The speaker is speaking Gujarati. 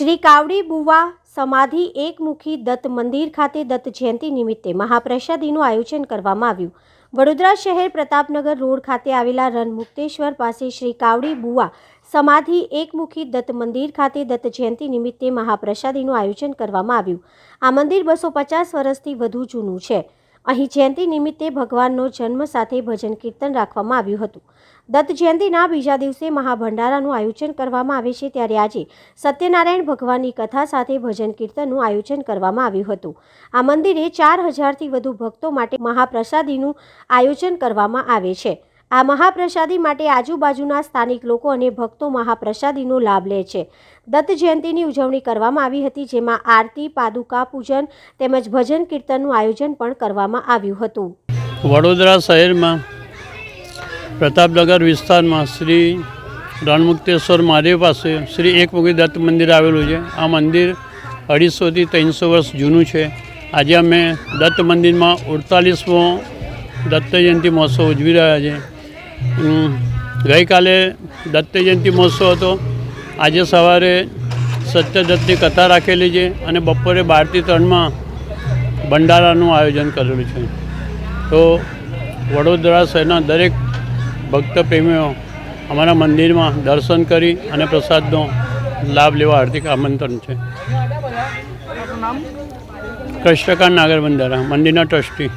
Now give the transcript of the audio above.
શ્રી કાવડી બુવા સમાધિ એકમુખી દત્ત મંદિર ખાતે દત્ત જયંતિ નિમિત્તે મહાપ્રસાદીનું આયોજન કરવામાં આવ્યું. વડોદરા શહેર પ્રતાપનગર રોડ ખાતે આવેલા રણમુક્તેશ્વર પાસે શ્રી કાવડી બુવા સમાધિ એકમુખી દત્ત મંદિર ખાતે દત્ત જયંતિ નિમિત્તે મહાપ્રસાદીનું આયોજન કરવામાં આવ્યું. આ મંદિર બસો પચાસ વર્ષથી વધુ જૂનું છે. અહીં જયંતિ નિમિત્તે ભગવાનનો જન્મ સાથે ભજન કીર્તન રાખવામાં આવ્યું હતું. દત્ત જયંતિના બીજા દિવસે મહાભંડારાનું આયોજન કરવામાં આવે છે ત્યારે આજે સત્યનારાયણ ભગવાનની કથા સાથે ભજન કીર્તનનું આયોજન કરવામાં આવ્યું હતું. આ મંદિરે ચાર હજારથી વધુ ભક્તો માટે મહાપ્રસાદીનું આયોજન કરવામાં આવે છે. આ મહાપ્રસાદી માટે આજુબાજુના સ્થાનિક લોકો અને ભક્તો મહાપ્રસાદીનો લાભ લે છે. દત્ત જયંતિની ઉજવણી કરવામાં આવી હતી, જેમાં આરતી, પાદુકા પૂજન તેમજ ભજન કીર્તનનું આયોજન પણ કરવામાં આવ્યું હતું. વડોદરા શહેરમાં પ્રતાપનગર વિસ્તારમાં શ્રી રણમુક્તેશ્વર મહાદેવ પાસે શ્રી એકમુખી દત્ત મંદિર આવેલું છે. આ મંદિર અઢીસોથી ત્રણસો વર્ષ જૂનું છે. આજે અમે દત્ત મંદિરમાં અડતાલીસમો દત્ત જયંતિ મહોત્સવ ઉજવી રહ્યા છે ગઈકાલે દત્ત જયંતિ મહોત્સવ હતો. આજે સવારે સત્યદત્તની કથા રાખેલી છે અને બપોરે બારથી ત્રણમાં ભંડારાનું આયોજન કરેલું છે. તો વડોદરા શહેરના દરેક ભક્ત પ્રેમીઓ અમારા મંદિરમાં દર્શન કરી અને પ્રસાદનો લાભ લેવા હાર્દિક આમંત્રણ છે. કૃષ્ણકાંત નાગર બંધારા મંદિરના ટ્રસ્ટી.